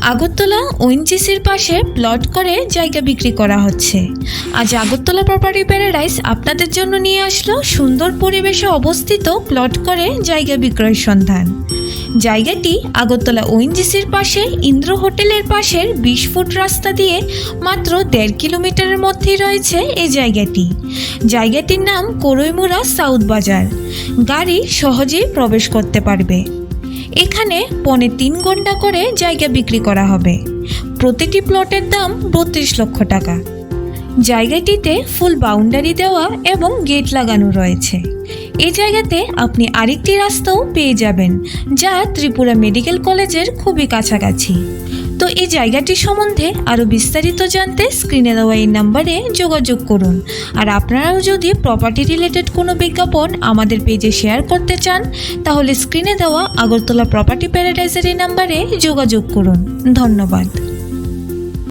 আগরতলা ওএনজিসির পাশে প্লট করে জায়গা বিক্রি করা হচ্ছে। আজ আগরতলা প্রপার্টি প্যারাডাইস আপনাদের জন্য নিয়ে আসলো সুন্দর পরিবেশে অবস্থিত প্লট করে জায়গা বিক্রয়ের সন্ধান। জায়গাটি আগরতলা ওএনজিসির পাশে, ইন্দ্র হোটেলের পাশের বিশ ফুট রাস্তা দিয়ে মাত্র দেড় কিলোমিটারের মধ্যেই রয়েছে এই জায়গাটি। জায়গাটির নাম করইমুড়া সাউথ বাজার। গাড়ি সহজেই প্রবেশ করতে পারবে। এখানে পনে তিন ঘণ্টা করে জায়গা বিক্রি করা হবে। প্রতিটি প্লটের দাম বত্রিশ লক্ষ টাকা। জায়গাটিতে ফুল বাউন্ডারি দেওয়া এবং গেট লাগানো রয়েছে। এ জায়গাতে আপনি আরেকটি রাস্তাও পেয়ে যাবেন, যা ত্রিপুরা মেডিকেল কলেজের খুবই কাছাকাছি। তো এই জায়গাটি সম্বন্ধে আরও বিস্তারিত জানতে স্ক্রিনে দেওয়া এই নাম্বারে যোগাযোগ করুন। আর আপনারাও যদি প্রপার্টি রিলেটেড কোনো বিজ্ঞাপন আমাদের পেজে শেয়ার করতে চান, তাহলে স্ক্রিনে দেওয়া আগরতলা প্রপার্টি প্যারাডাইজের এই নাম্বারে যোগাযোগ করুন। ধন্যবাদ।